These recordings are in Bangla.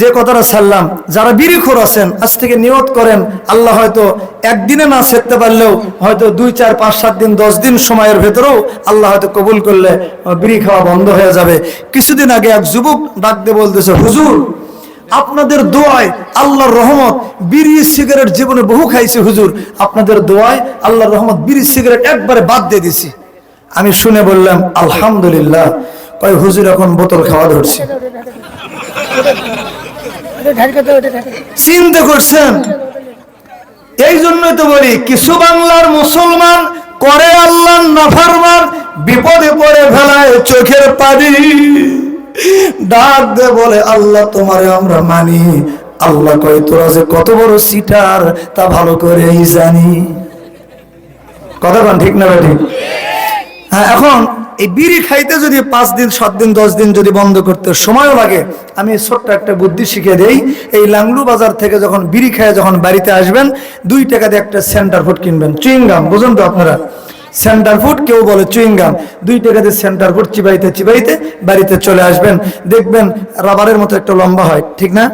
যে কথাটা ছাড়লাম, যারা বিড়িখোর আছেন, আজ থেকে নিয়ত করেন, আল্লাহ হয়তো একদিনে না সেরতে পারলেও হয়তো দুই, চার, পাঁচ, সাত দিন, দশ দিন সময়ের ভেতরেও আল্লাহ হয়তো কবুল করলে বিড়ি খাওয়া বন্ধ হয়ে যাবে। কিছুদিন আগে এক যুবক ডাক দিয়ে বলতেছে, হুজুর, আপনাদের দোয়ায় আল্লাহর রহমত, বিড়ি, সিগারেট জীবনে বহু খাইছি, হুজুর। আপনাদের দোয়ায় আল্লাহর রহমত, বিড়ি, সিগারেট একবারে বাদ দিয়ে দিছি। আমি শুনে বললাম, আলহামদুলিল্লাহ। কয়, হুজুর, এখন বোতল খাওয়া ধরছে। চিন্তা করছেন? এই জন্যই তো বলি, কিছু বাংলার মুসলমান করে আল্লাহ নাফারমান, বিপদে পড়ে ফেলায় চোখের পানি। ডাক দে বলে, আল্লাহ তোমারে আমরা মানি। আল্লাহ কয়, তোরা যে কত বড় সিটার, তা ভালো করেই জানি। কথা কন ঠিক না ঠিক? হ্যাঁ এখন এই বিড়ি খাইতে যদি পাঁচ দিন, সাত দিন, দশ দিন যদি বন্ধ করতে সময়ও লাগে, আমি ছোট্ট একটা বুদ্ধি শিখে দেই। এই লাংলু বাজার থেকে যখন বিড়ি খেয়ে যখন বাড়িতে আসবেন, দুই টাকা দিয়ে একটা সেন্টার ফুড কিনবেন চুইংগাম বুঝুন তো আপনারা। সেন্টার ফুড কেউ বলে চুইংগাম দুই টাকা দিয়ে সেন্টার ফুড চিবাইতে চিবাইতে বাড়িতে চলে আসবেন, দেখবেন রাবারের মতো একটা লম্বা হয়, ঠিক না?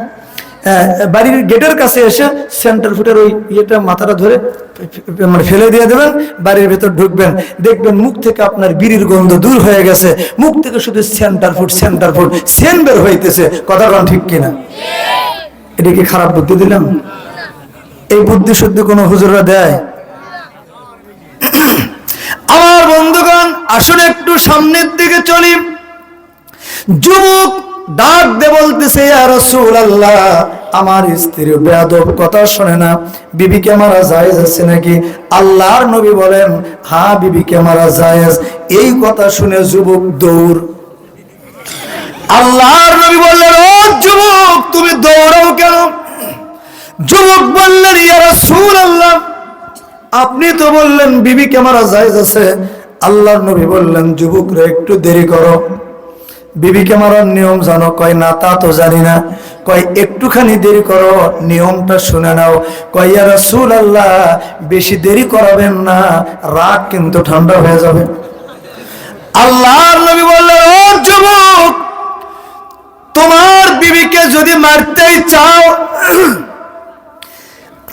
বাড়ির গেটের কাছে এসে সেন্টার ফুটের ওই ইয়েটা মাথাটা ধরে মানে ফেলে দিয়ে দেবেন, বাড়ির ভেতর ঢুকবেন। দেখবেন মুখ থেকে আপনার বিড়ির গন্ধ দূর হয়ে গেছে। মুখ থেকে শুধু সেন্টার ফুট সেন্টার ফুট সেন বের হইতেছে। কথা কন ঠিক কিনা? এটা কি খারাপ বুদ্ধি দিলাম? এই বুদ্ধি শুদ্ধি কোনো হুজুররা দেয়? আমার বন্ধুগণ, আসুন একটু সামনের দিকে চলি। যুবক ডাক দে বলতেছে আর আল্লাহ আমার স্ত্রী বেয়াদব কথা শোনে না। বিবিকে মারা জায়েজ আছে নাকি? আল্লাহর নবী বলেন হ্যাঁ বিবিকে মারা জায়েজ। এই কথা শুনে যুবক দৌড়। আল্লাহর নবী বললেন, ও যুবক, তুমি দৌড়াও কেন? যুবক বললেন, ইয়া রাসূলুল্লাহ, আপনি তো বললেন বিবিকে মারা জায়েজ আছে। আল্লাহর নবী বললেন, যুবকরা, একটু দেরি করো। বিবিকে মারার নিয়ম জানো? কয়, না, তা তো জানি না। কয়, একটুখানি দেরি করো, নিয়মটা শুনে নাও। কয়, ইয়া আল্লাহ বেশি দেরি করাবেন না রাগ কিন্তু ঠান্ডা হয়ে যাবে। আল্লাহর নবী বললেন, ও যুবক, তোমার বিবিকে যদি মারতেই চাও,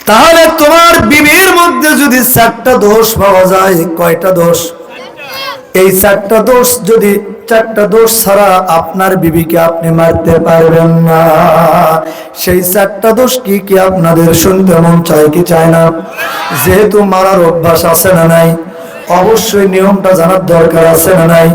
তাহলে তোমার বিবির মধ্যে যদি চারটা দোষ পাওয়া যায়, কয়টা দোষ? এই চারটা দোষ যদি চারটা দোষ ছাড়া আপনার বিবিকে আপনি মারতে পারবেন না। সেই চারটা দোষ কি কি আপনাদের শুনতে মন চায়, কি চায় না? যেহেতু মারার অভ্যাস আছে না নাই, অবশ্যই নিয়মটা জানার দরকার আছে না নাই।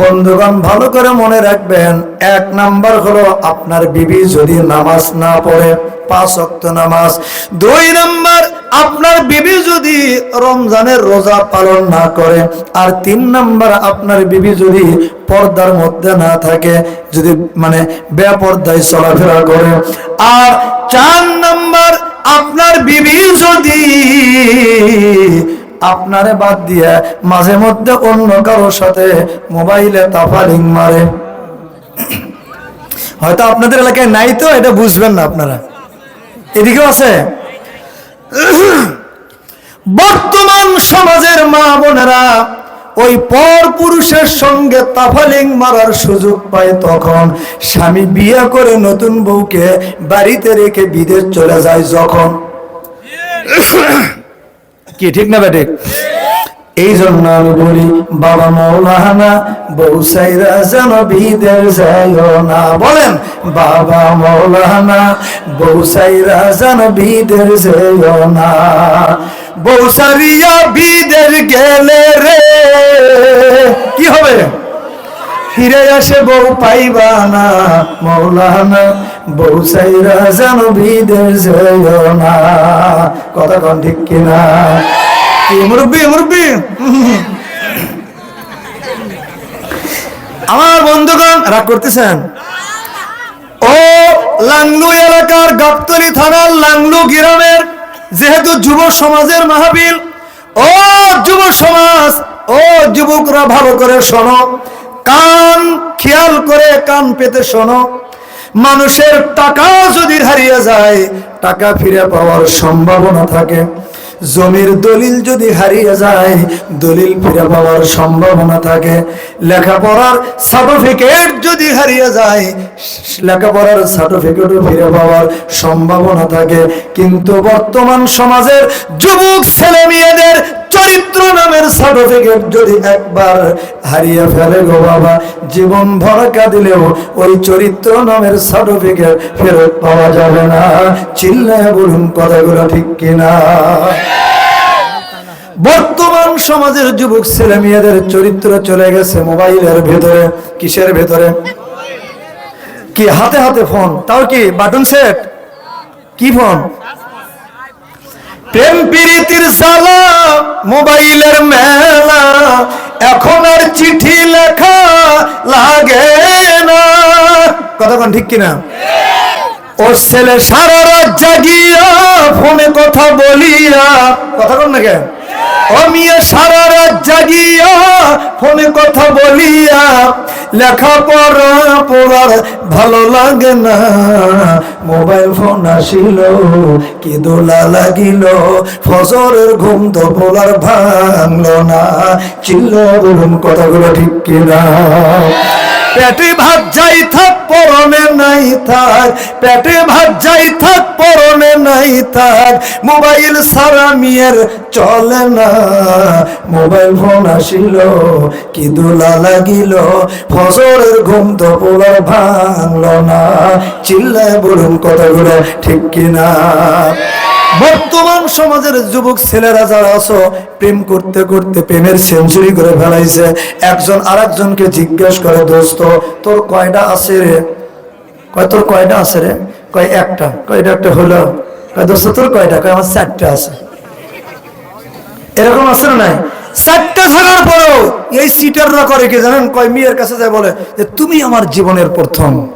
বন্ধুগণ, ভালো করে মনে রাখবেন, এক নাম্বার হলো আপনার বিবি যদি নামাজ না পড়ে, পাঁচ অক্ত নামাজ। দুই নাম্বার, আপনার বিবি যদি রমজানের রোজা পালন না করে, আর তিন নাম্বার, আপনার বিবি যদি পর্দার মধ্যে না থাকে, যদি মানে বেপর্দায় চলাফেরা করে। আর চার নাম্বার, আপনার বিবি যদি আপনারে বাদ দিয়ে মাঝে মধ্যে অন্য কারোর সাথে মোবাইলে তাফালিং মারে। হয়তো আপনাদের এলাকায় নাই তো, এটা বুঝবেন না আপনারা। এদিকেও আছে। বর্তমান সমাজের মা বোনেরা ওই পর পুরুষের সঙ্গে তাফালিং মারার সুযোগ পায় তখন। স্বামী বিয়ে করে নতুন বউকে বাড়িতে রেখে বিদেশ চলে যায় যখন। কি, ঠিক না বেঠিক এই জন্য আমি বলি, বাবা মৌলানা, বউ সাইরা যেন বিদের যাইও না। বলেন, বাবা মৌলানা, বউ সাইরা যেন বিদের যাইও না। বউ সারিয়া বিদের গেলে রে, কি হবে? ফিরে আসে বউ পাইবা না, মৌলানা। বউ সাইরা যেন বিদের যাইও না ঠিক কিনা? মুরব্বী মুরব্বী। আমার বন্ধুগণ, রাগ করতেছেন? ও লাংলু এলাকার গাবতলি থানার লাংলু গ্রামের যেহেতু যুব সমাজের মাহবিল, ও যুব সমাজ, ও যুবকরা ভালো করে শোনো, কান খেয়াল করে কান পেতে শোনো। মানুষের টাকা যদি হারিয়ে যায়, টাকা ফিরে পাওয়ার সম্ভাবনা থাকে। জমির দলিল যদি হারিয়ে যায়, দলিল ফিরে পাওয়ার সম্ভাবনা থাকে। লেখাপড়ার সার্টিফিকেট যদি হারিয়ে যায়, লেখাপড়ার সার্টিফিকেটও ফিরে পাওয়ার সম্ভাবনা থাকে। কিন্তু বর্তমান সমাজের যুবক, ছেলে, মেয়েদের চরিত্র নামের সার্টিফিকেট যদি একবার হারিয়ে ফেলে গো বাবা, জীবন ভরকা দিলেও ওই চরিত্র নামের সার্টিফিকেট ফেরত পাওয়া যাবে না। চিল্লায় বলুন কথাগুলো ঠিক কিনা? বর্তমান সমাজের যুবক ছেলে মেয়েদের চরিত্র চলে গেছে মোবাইলের ভেতরে। কিসের ভেতরে? কি হাতে হাতে ফোন? তাও কি? Button set? কি ফোন? প্রেম প্রীতির সালা মোবাইলের মেলা। এখন আর চিঠি লেখা লাগে না। কতক্ষণ ঠিক কিনা? ও ছেলে সারা রাত জাগিয়া ফোনে কথা বলিয়া, কথা কন না কেন? ও মিয়া সারা রাত জাগিয়া ফোনে কথা বলিয়া লেখাপড়া পড়ার ভালো লাগে না। মোবাইল ফোন আসিল, কি দোলা লাগিল, ফজরের ঘুম তো পোলার ভাঙল না। চিল্ল বলুন কথাগুলো ঠিক কিনা? পেটে ভাত যাই থাক, পরনে নাই থাক পেটে ভাত যাই থাক, পরনে নাই থাক মোবাইল সারা মিয়ের চলে না। মোবাইল ফোন আসিল, কি দোলা লাগিল। ফজরের ঘুম তো পোলার ভাঙলো না। চিল্লায় বলুন কথাগুলো ঠিক কিনা? বর্তমান সমাজের যুবক ছেলেরা যারা আছো, প্রেম করতে করতে প্রেমের সেঞ্চুরি করে ফেলাইছে। একজন আরেকজনকে জিজ্ঞেস করে, দোস্ত, তোর কয়টা আছে রে? কয়, তোর কয়টা আছে রে? কয়, একটা। কয়টা একটা হলো। কয়, দোস্ত, তোর কয়টা? কয়, আমার চারটা আছে। এরকম আছে না নাই? চারটা থাকার পরেও এই সিটাররা করে কি জানেন? কয়, মেয়ের কাছে যায় বলে যে, তুমি আমার জীবনের প্রথম।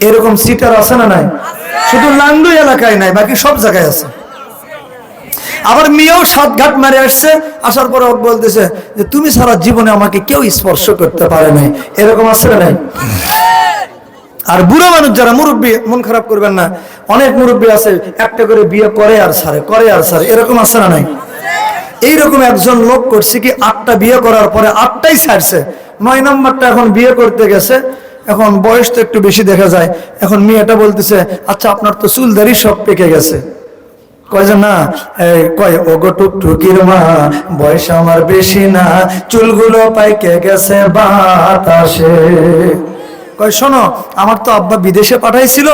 এরকম সিটার আছে না নাই? শুধু লান্ডু এলাকায় নাই, বাকি সব জায়গায় আছে। আবার মেয়েও সাত ঘাট মারে আসছে, আসার পরে বলতেছে যে, তুমি সারা জীবনে আমাকে কেউ স্পর্শ করতে পারে নাই। এরকম আছে নাই? আর বুড়ো মানুষ যারা, মুরব্বী, মন খারাপ করবেন না, অনেক মুরব্বী আছে, একটা করে বিয়ে করে আর সারে, করে আর সারে, এরকম আছে না নাই? এইরকম একজন লোক করছে কি, আটটা বিয়ে করার পরে আটটাই ছাড়ছে নয় নম্বরটা এখন বিয়ে করতে গেছে এখন বয়স তো একটু বেশি দেখা যায়। এখন মেয়েটা বলতেছে আচ্ছা আপনার তো চুলদারি সব পেকে গেছে। কয় যে, না কয়, ওগো টুকটুকির মা, বয়স আমার বেশি না, চুলগুলো পাইকে গেছে বাতাসে। কয়, শোনো, আমার তো আব্বা বিদেশে পাঠাইছিল,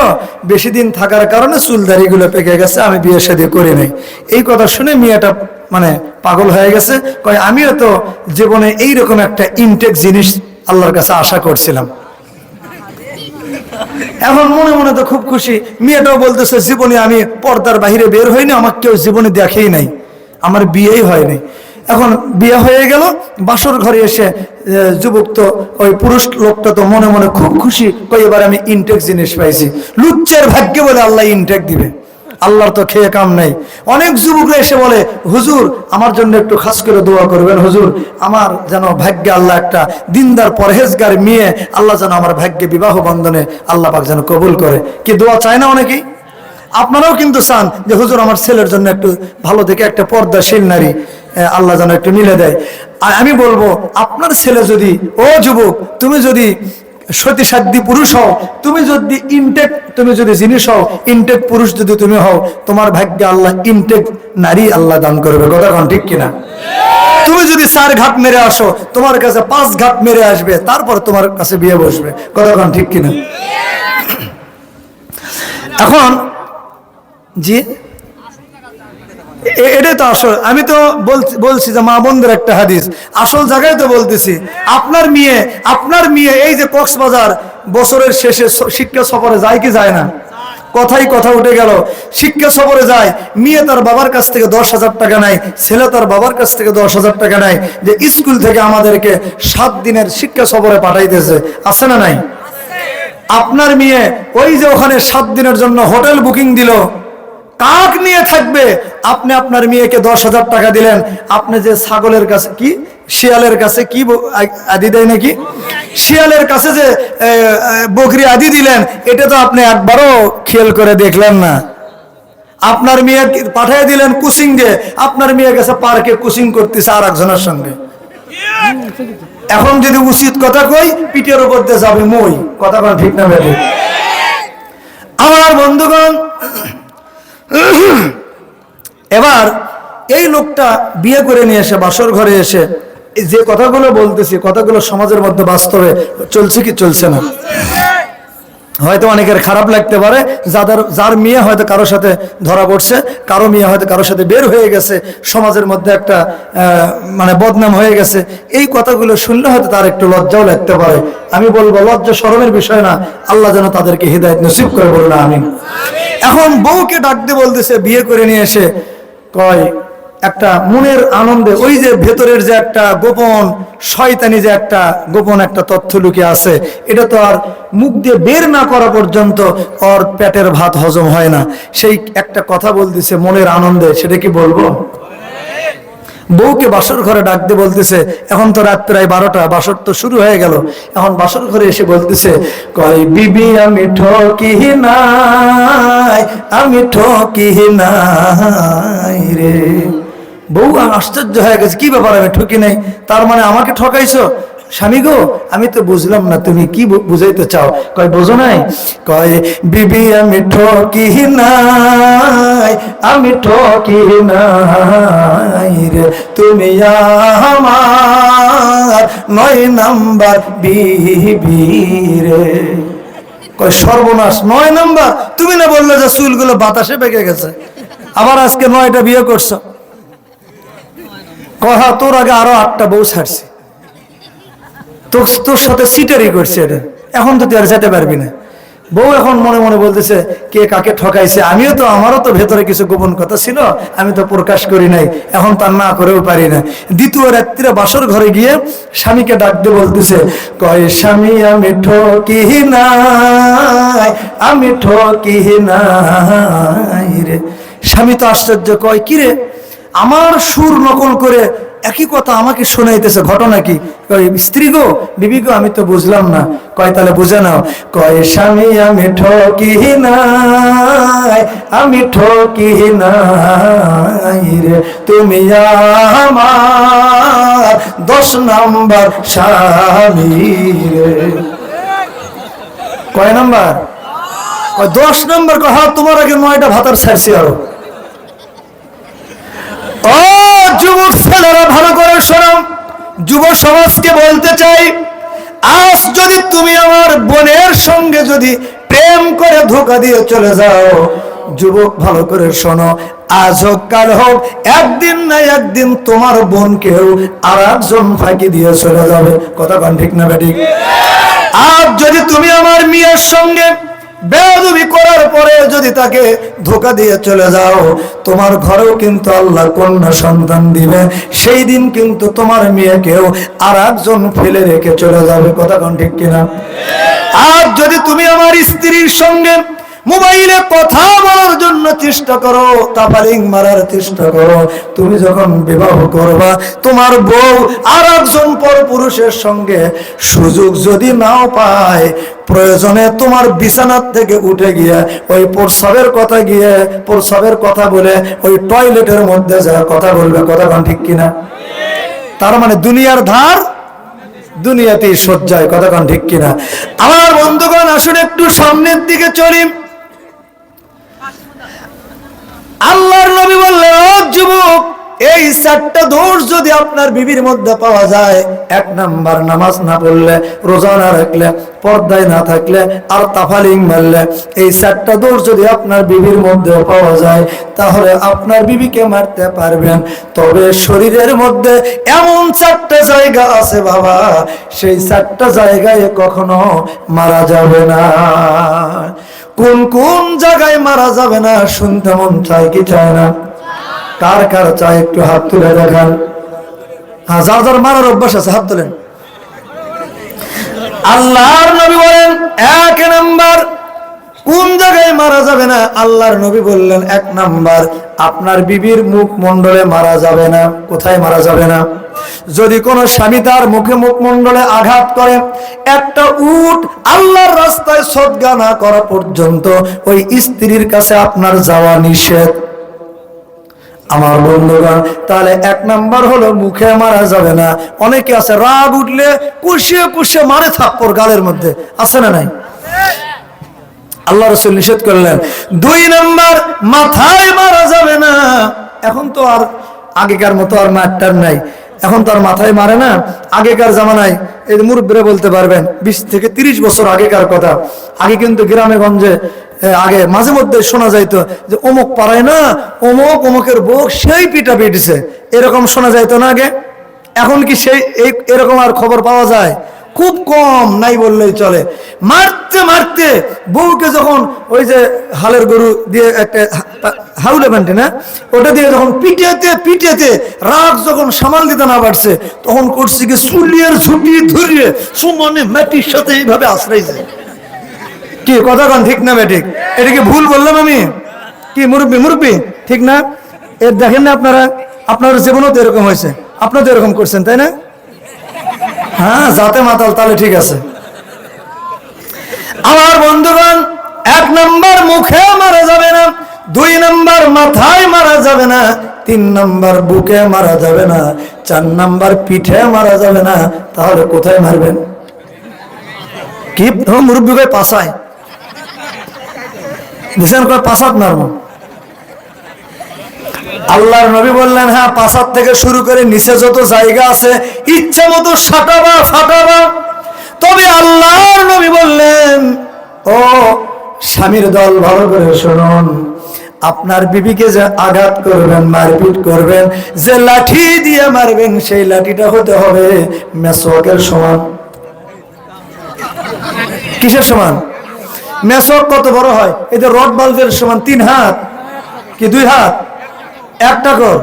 বেশি দিন থাকার কারণে চুলদারি গুলো পেকে গেছে, আমি বিয়ে শাদী করি নাই। এই কথা শুনে মেয়েটা মানে পাগল হয়ে গেছে। কয়, আমিও তো জীবনে এইরকম একটা ইনটেক জিনিস আল্লাহর কাছে আশা করছিলাম। এখন মনে মনে তো খুব খুশি। মেয়েটাও বলতেছে, জীবনে আমি পর্দার বাহিরে বের হইনি আমার কেউ জীবনে দেখেই নাই। আমার বিয়েই হয়নি। এখন বিয়ে হয়ে গেল, বাসর ঘরে এসে যুবক তো, ওই পুরুষ লোকটা তো মনে মনে খুব খুশি এবার আমি ইনটেক জিনিস পাইছি। লুচ্চের ভাগ্যে বলে আল্লাহ ইনটেক দিবে। আল্লাহর তো খেয়ে কাম নাই। অনেক যুবকরা এসে বলে, হুজুর, আমার জন্য একটু খাস করে দোয়া করবেন, হুজুর। আমার যেন ভাগ্যে আল্লাহ একটা দিনদার পরহেজগার মেয়ে, আল্লাহ যেন আমার ভাগ্যে বিবাহ বন্ধনে আল্লাহ পাক যেন কবুল করে। কি দোয়া চায় না অনেকেই? আপনারাও কিন্তু চান যে, হুজুর, আমার ছেলের জন্য একটু ভালো দেখে একটা পর্দা পর্দাশীল নারী আল্লাহ যেন একটু মিলে দেয়। আর আমি বলব, আপনার ছেলে যদি, ও যুবক, তুমি যদি সতী সাধ্যী পুরুষ হও। তুমি যদি ইনটেক তুমি যদি জিনিস হও ইনটেক পুরুষ যদি তুমি হও, তোমার ভাগ্যে আল্লাহ ইনটেক নারী আল্লাহ দান করবে। কথা কোন ঠিক কিনা? তুমি যদি চার ঘাট মেরে আসো, তোমার কাছে পাঁচ ঘাট মেরে আসবে, তারপর তোমার কাছে বিয়ে বসবে। কথা কোন ঠিক কিনা? এখন এ- এটাই তো আসল। আমি তো বলছি যে মা বোনদের একটা হাদিস। আসল জায়গায় তো বলতেছি, আপনার মেয়ে আপনার মেয়ে এই যে কক্সবাজার বছরের শেষে শিক্ষা সফরে যায় কি যায় না? কথাই কথা উঠে গেল। শিক্ষা সফরে যায়, মেয়ে তার বাবার কাছ থেকে দশ হাজার টাকা নেয়, ছেলে তার বাবার কাছ থেকে দশ হাজার টাকা নেয়, যে স্কুল থেকে আমাদেরকে সাত দিনের শিক্ষা সফরে পাঠাইতেছে। আছে না নাই? আপনার মেয়ে ওই যে ওখানে সাত দিনের জন্য হোটেল বুকিং দিল কাক নিয়ে থাকবে। আপনি আপনার মেয়েকে দশ হাজার টাকা দিলেন। আপনি যে ছাগলের কাছে কি? শিয়ালের কাছে কি আদি দেয় নাকি? শিয়ালের কাছে যে বকরি আদি দিলেন, এটা তো আপনি একবারও খেয়াল করে দেখলেন না। আপনার মেয়ে পাঠিয়ে দিলেন কুচিং দিয়ে, আপনার মেয়ে গেছে পার্কে কুচিং করতেছে আর একজনের সঙ্গে। এখন যদি উচিত কথা কই, পিঠের উপর দিয়ে যাবে মই। কথা ঠিক না আমার বন্ধুগণ এবার এই লোকটা বিয়ে করে নিয়ে এসে বাসর ঘরে এসে যে কথাগুলো বলতেছি, কথাগুলো সমাজের মধ্যে বাস্তবে চলছে কি চলছে না? হয়তো অনেকের খারাপ লাগতে পারে, যাদের, যার মেয়ে হয়তো কারোর সাথে ধরা পড়ছে, কারও মেয়ে হয়তো কারোর সাথে বের হয়ে গেছে, সমাজের মধ্যে একটা মানে বদনাম হয়ে গেছে, এই কথাগুলো শুনলে হয়তো তার একটু লজ্জাও লাগতে পারে। আমি বলব, লজ্জা শরমের বিষয় না, আল্লাহ যেন তাদেরকে হৃদায়ত নসিব করে বলল আমি এখন বউকে ডাক দিয়ে বলতেছে, বিয়ে করে নিয়ে এসে কয়, একটা মনের আনন্দে, ওই যে ভেতরের যে একটা গোপন, শয়তানি যে একটা গোপন একটা তথ্য লুকে আছে, এটা তো আর মুখ দিয়ে বের না করা পর্যন্ত ওর পেটের ভাত হজম হয় না। সেই একটা কথা বলতেছে মনের আনন্দে, সেটা কি বলব? বউকে বাসর ঘরে ডাকতে বলতেছে, এখন তো রাত প্রায় বারোটা, বাসর তো শুরু হয়ে গেল। এখন বাসর ঘরে এসে বলতেছে, কয়, বিবি, আমি ঠকি নাই, আমি ঠকি নাই রে। বউ আশ্চর্য হয়ে গেছে, কি ব্যাপার, আমি ঠকি নাই? তার মানে আমাকে ঠকাইছো? স্বামী গো, আমি তো বুঝলাম না, তুমি কি বুঝাইতে চাও? কয়, বোঝো নাই? কয়, বিবি, আমি ঠকি নাই, আমি ঠকি নাই রে। তুমি আমার নয় নাম্বার বিবি রে। কয়, সর্বনাশ, নয় নাম্বার? তুমি না বললে যে চুলগুলো বাতাসে বেঁকে গেছে। আবার আজকে নয়টা বিয়ে করছ? কহা তোর আগে আরও আটটা বউ ছাড়ছে। তোর তোর সাথে সিটারি করছে এটা। এখন তো তুই আর যেতে পারবি না। বউ এখন মনে মনে বলতেছে, কে কাকে ঠকাইছে? আমিও তো, আমারও তো ভেতরে কিছু গোপন কথা ছিল, আমি তো প্রকাশ করি নাই। এখন তার না করেও পারি না। দ্বিতীয় রাত্রিরে বাসর ঘরে গিয়ে স্বামীকে ডাকতে বলতেছে, কয়, স্বামী, আমি ঠকি নাই, আমি ঠকি নাই রে। স্বামী তো আশ্চর্য, কয় কি রে আমার সুর নকল করে একই কথা আমাকে শোনাইতেছে, ঘটনা কি? স্ত্রী গো, বিবি গো, আমি তো বুঝলাম না। কয়, তাহলে বুঝে নাও। কয়, স্বামী, আমি ঠকি নাই, আমি ঠকি নাই রে। তুমি আমার দশ নাম্বার স্বামী রে। কয় নাম্বার? দশ নাম্বার কহা তোমার আগে নয়টা ভাতার ছাড়ছি আরও। যুবক ছেলেরা, ভালো করে শোনো। যুব সমাজকে বলতে চাই, আজ যদি তুমি আমার বোনের সঙ্গে যদি প্রেম করে ধোকা দিয়ে চলে যাও, যুবক, ভালো করে শোনো। আজ হোক, কাল হোক, একদিন না একদিন তোমার বোনকেও আর একজন ফাঁকি দিয়ে চলে যাবে। কথা ঠিক না, বেঠিক? আজ যদি তুমি আমার মেয়ের সঙ্গে বেয়াদবি করার পরে যদি তাকে ধোকা দিয়ে চলে যাও, তোমার ঘরেও কিন্তু আল্লাহ কন্যা সন্তান দিবে। সেই দিন কিন্তু তোমার মেয়েকেও আর একজন ফেলে রেখে চলে যাবে। কথা কোন ঠিক কিনা? আর যদি তুমি আমার স্ত্রীর সঙ্গে মোবাইলে কথা বলার জন্য চেষ্টা করো তাপালিং মারার চেষ্টা করো। তুমি যখন বিবাহ করবা, তোমার বউ আর একজন পর পুরুষের সঙ্গে সুযোগ যদি নাও পায়, প্রয়োজনে তোমার বিছানার থেকে উঠে গিয়ে ওই প্রসবের কথা গিয়ে, প্রসবের কথা বলে ওই টয়লেটের মধ্যে যা কথা বলবে, কথা কোন ঠিক কিনা? তার মানে দুনিয়ার ধার দুনিয়াতেই সজ্জায় কথা কোন ঠিক কিনা? আমার বন্ধুগণ, আসুন একটু সামনের দিকে চলি। আল্লাহর নবী বললেন, ও যুবক, এই চারটা দোষ যদি আপনার বিবির মধ্যে পাওয়া যায়। এক নাম্বার নামাজ না পড়লে, রোজা না রাখলে, পর্দায় না থাকলে, আর তাফালিং মারলে, এই চারটা দোষ যদি আপনার বিবির মধ্যে পাওয়া যায়, তাহলে আপনার বিবিকে মারতে পারবেন। তবে শরীরের মধ্যে এমন চারটা জায়গা আছে বাবা, সেই চারটা জায়গায় কখনো মারা যাবে না। কোন কোন জায়গায় মারা যাবে না, শুনতে মন চায় কি চায় না? কার কার চায় একটু হাত তুলে দেখান। হ্যাঁ যার মারার অভ্যাস আছে, হাত তোলেন। আল্লাহর নবী বলেন, এক নাম্বার, কোন জায়গায় মারা যাবে না, আল্লাহর নবী বললেন, এক নাম্বার, আপনার বিবির মুখ মন্ডলে মারা যাবে না, কোথায় মারা যাবে না? যদি কোনো স্বামী তার মুখে মুখমণ্ডলে আঘাত করে, একটা উট আল্লাহর রাস্তায় সদ্গা না করা পর্যন্ত ওই স্ত্রীর কাছে আপনার যাওয়া নিষেধ। আমার বন্ধুগণ, তাহলে এক নাম্বার হলো মুখে মারা যাবে না। অনেকে আছে, রাগ উঠলে কুশিয়ে কুশিয়ে মারে থাপ্পর গালের মধ্যে। আছে না নাই? আল্লাহ রসুল নিষেধ করলেন। দুই নাম্বার, মাথায় মারা যাবে না। এখন তো আর আগেকার মতো আর মারটার নাই। এখন তার মাথায় মারে না। আগেকার জামানায় এই মুরব্বীরা বলতে পারবেন, বিশ থেকে তিরিশ বছর আগেকার কথা। আগে কিন্তু গ্রামে গঞ্জে আগে মাঝে মধ্যে শোনা যাইতো যে অমুক পাড়ায় না, অমুক অমুকের বোক সেই পিটা পিটিছে। এরকম শোনা যাইতো না আগে। এখন কি সেই এরকম আর খবর পাওয়া যায়? খুব কম, নাই বললেই চলে। মারতে মারতে বউকে যখন ওই যে হালের গরু দিয়ে একটা হাউলে বানটে না, ওটা দিয়ে যখন পিটেতে পিটেতে রাগ যখন সামাল দিতে না পারছে, তখন করছে কি চুলিয়ার ঝুঁটি ধরিয়ে সুমনে মাটির সাথে এইভাবে আশ্রয়ছে। কি কথা কন, ঠিক না বেঠিক এটা কি ভুল বললাম আমি? কি মুরব্বী মুরব্বী? ঠিক না? এর দেখেন না আপনারা, আপনার জীবনও তো এরকম হয়েছে। আপনার তো এরকম করছেন, তাই না? হ্যাঁ যাতে মাতাল, তাহলে ঠিক আছে। আমার বন্ধুগণ, এক নম্বর মুখে মারা যাবে না, দুই নম্বর মাথায় মারা যাবে না, তিন নম্বর বুকে মারা যাবে না, চার নম্বর পিঠে মারা যাবে না, তাহলে কোথায় মারবেন? কি? মুরব্বী পাশায়। দিছেন কয় পাশাত মারবো? আল্লাহর নবী বললেন হ্যাঁ পাশার থেকে শুরু করে নিচে যত জায়গা আছে, ইচ্ছা মতো সাটাবা, ফাটাবা। তবে আল্লাহর নবী বললেন, ও স্বামীর দল, ভালো করে শুনুন। আপনার বিবিকে যে আঘাত করবেন, মারপিট করবেন, যে লাঠি দিয়ে মারবেন, সেই লাঠিটা হতে হবে মেসোকের সমান। কিসের সমান? মেসক কত বড় হয়? যে রড বাল্বের সমান তিন হাত, কি দুই হাত? একটা কর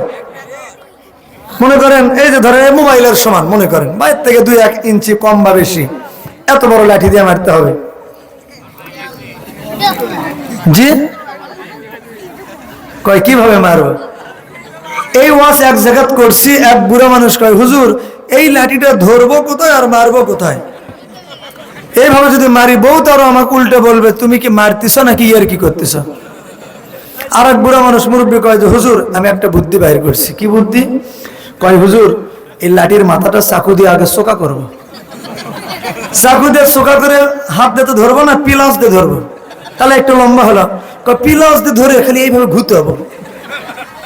মনে করেন, এই যে ধরেন মোবাইলের সমান, মনে করেন বাইর থেকে দুই এক ইঞ্চি কম বা বেশি। এত বড় লাঠি দিয়ে মারতে হবে। জি? কয়, কীভাবে মারবো? এই ওয়াজ এক জায়গাত করছি, এক বুড়া মানুষ কয়, হুজুর, এই লাঠিটা ধরবো কোথায় আর মারবো কোথায়? এইভাবে যদি মারি, বউ তারও আমাকে উল্টে বলবে, তুমি কি মারতেছ নাকি ইয়ার কি করতেছ? আর এক বুড়া মানুষ মুরব্বী কয় যে, হুজুর, আমি একটা বুদ্ধি বাইর করছি। কি বুদ্ধি? কয়, হুজুর, এই লাঠির মাথাটা চাকু দিয়ে আগে চোকা করব। চাকু দিয়ে চোকা করে হাত দিয়ে তো ধরবো না পিলাস দিয়ে ধরবো। তাহলে একটু লম্বা হলো। পিলাস দিয়ে ধরে খালি এইভাবে ঘুরতে হব।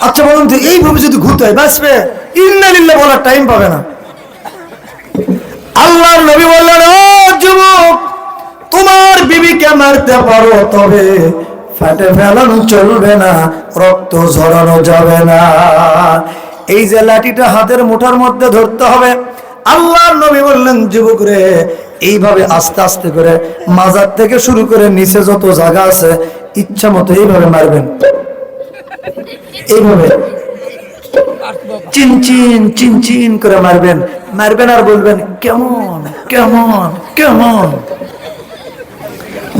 আচ্ছা বলুন তো, এইভাবে যদি ঘুরতে হয়, বাঁচবে? ইন্নালিল্লা বলার টাইম পাবে না। আল্লাহ নবী বললেন যুবক, তোমার বিবিকে মারতে পারো তবে ফাটে ফেলানো চলবে না, রক্ত ঝরানো যাবে না। এই যে লাঠিটা হাতের মুঠার মধ্যে ধরতে হবে, আল্লাহর নবী বললেন, যুবক রে, এইভাবে আস্তে আস্তে করে মাজার থেকে শুরু করে নিচে যত জায়গা আছে, ইচ্ছা মতো এইভাবে মারবেন। এইভাবে। চিন চিন চিন চিন করে মারবেন। মারবেন আর বলবেন, কেমন কেমন কেমন?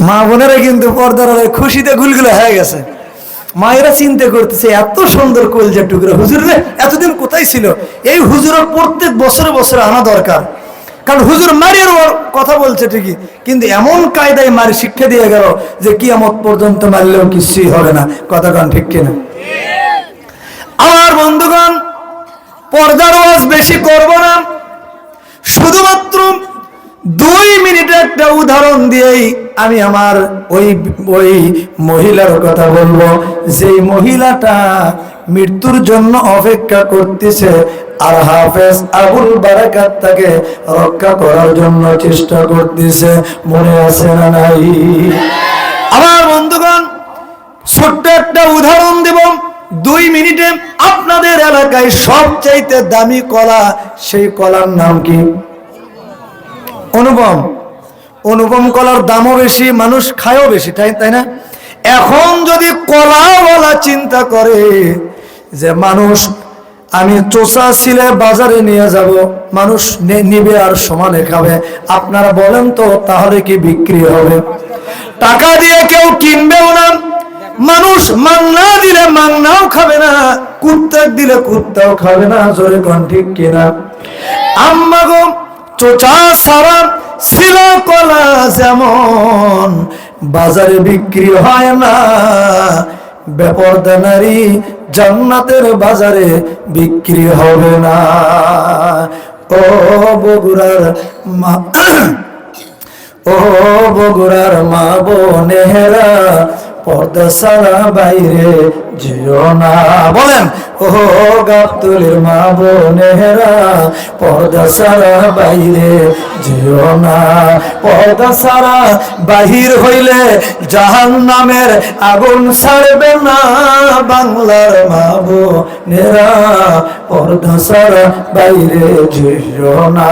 মা বোনেরা কিন্তু পর্দার খুশিতে গুলগুলো হয়ে গেছে। মায়েরা চিন্তা করতেছে, এত সুন্দর কলজার টুকরো। হুজুর রে, এতদিন কোথায় ছিল? এই হুজুরের প্রত্যেক বছরে বছরে আনা দরকার। কারণ হুজুর মারিয়ার কথা বলছে ঠিকই, কিন্তু এমন কায়দায় মারি শিক্ষা দিয়ে গেল যে কিয়ামত পর্যন্ত মারলেও কিছুই হবে না। কথা কান ঠিক কিনা? আমার বন্ধুগণ, পর্দার ওয়াজ বেশি করব না। শুধুমাত্র দুই মিনিটে একটা উদাহরণ দিয়েই আমি আমার ওই ওই মহিলার কথা বলব। যেই মহিলাটা মৃত্যুর জন্য অপেক্ষা করতেছে আর হাফেজ আবুল বারাকাত তাকে রক্ষা করার জন্য চেষ্টা করতেছে। মনে আছে না নাই? আমার বন্ধুগণ, ছোট্ট একটা উদাহরণ দেব। দুই মিনিটে আপনাদের এলাকায় সবচাইতে দামি কলা, সেই কলার নাম কি? অনুপম। অনুপম কলার দামও বেশি, মানুষ খায়ও বেশি, তাই তাই না? এখন যদি কলাওয়ালা চিন্তা করে যে মানুষ, আমি চোষা ছিলে বাজারে নিয়ে যাব, মানুষ নিবে আর সমানে খাবে, আপনারা বলেন তো তাহলে কি বিক্রি হবে? টাকা দিয়ে কেউ কিনবেও না, মানুষ মাংনা দিলে মাংনাও খাবে না কুত্তাক দিলে কুত্তাও খাবে না, জোরে কোন ঠিক কিনা আম্মা গো চোচা ছিল কলা যেমন, বাজারে বিক্রি হয় না। বেপরদা নারী জান্নাতের বাজারে বিক্রি হবে না। ও বগুড়ার মা, ও বগুড়ার মা বোনেরা পর্দা বাইরে যেও না। বলেন ও গাবতুলের মা বোনেরা, পর্দা বাইরে যেও না। পর্দা সারা বাহির হইলে জাহান নামের আগুন ছাড়বে না বাংলার মা বোনেরা। পর্দা বাইরে যেও না।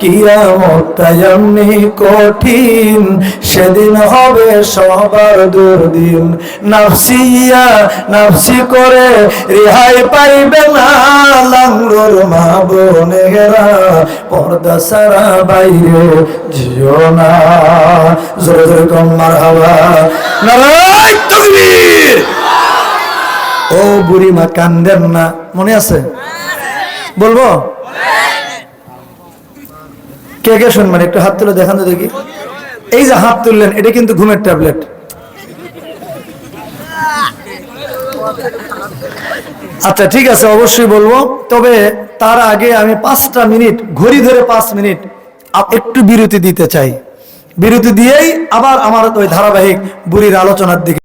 কিয়ামত এমনি কঠিন, সেদিন হবে সবার দুর্দিন নাফসিয়া নাফসি করে রেহাই পাইবে না লাঙ্গুর মা বোনেরা। পর্দা সারা বাইরে জিও না। জোরে জোরে কম মার হাওয়া নারায় তকবীর। ও বুড়ি মা, কান্দেন না। মনে আছে? বলব? কে কে শুনবেন? একটু হাত তুলে দেখান তো দেখি। এই যে হাত তুললেন, এটা কিন্তু ঘুমের ট্যাবলেট। আচ্ছা ঠিক আছে, অবশ্যই বলব। তবে তার আগে আমি পাঁচটা মিনিট, ঘড়ি ধরে পাঁচ মিনিট একটু বিরতি দিতে চাই। বিরতি দিয়েই আবার আমার ওই ধারাবাহিক বুড়ির আলোচনার দিকে